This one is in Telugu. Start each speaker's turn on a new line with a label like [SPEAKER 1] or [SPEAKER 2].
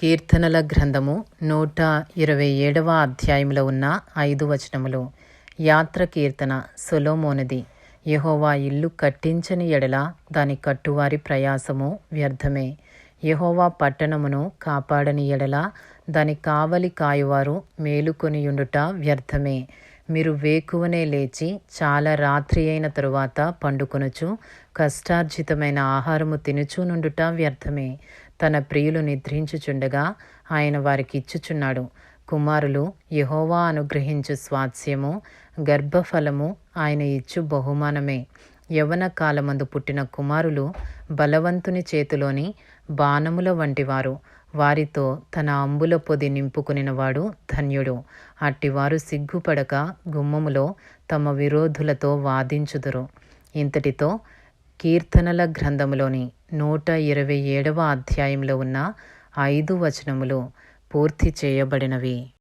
[SPEAKER 1] కీర్తనల గ్రంథము నూట ఇరవై ఏడవ అధ్యాయంలో ఉన్న ఐదు వచనములు. యాత్ర కీర్తన సొలోమోనది. యహోవా ఇల్లు కట్టించని ఎడల దాని కట్టువారి ప్రయాసము వ్యర్థమే. యహోవా పట్టణమును కాపాడని ఎడల దాని కావలి కాయువారు మేలుకొనియుండుట వ్యర్థమే. మీరు వేకువనే లేచి చాలా రాత్రి అయిన తరువాత పండుకొనుచు కష్టార్జితమైన ఆహారము తినుచు నుండుట వ్యర్థమే. తన ప్రియులు నిద్రించుచుండగా ఆయన వారికి ఇచ్చుచున్నాడు కుమారులు యహోవా అనుగ్రహించు స్వాస్యము గర్భఫలము ఆయన ఇచ్చు బహుమానమే. యవన కాలమందు పుట్టిన కుమారులు బలవంతుని చేతిలోని బాణముల వంటివారు. వారితో తన అంబుల పొది నింపుకునినవాడు ధన్యుడు. అట్టివారు సిగ్గుపడక గుమ్మములో తమ విరోధులతో వాదించుదురు. ఇంతటితో కీర్తనల గ్రంథములోని నూట ఇరవై ఏడవ అధ్యాయంలో ఉన్న ఐదు వచనములు పూర్తి చేయబడినవి.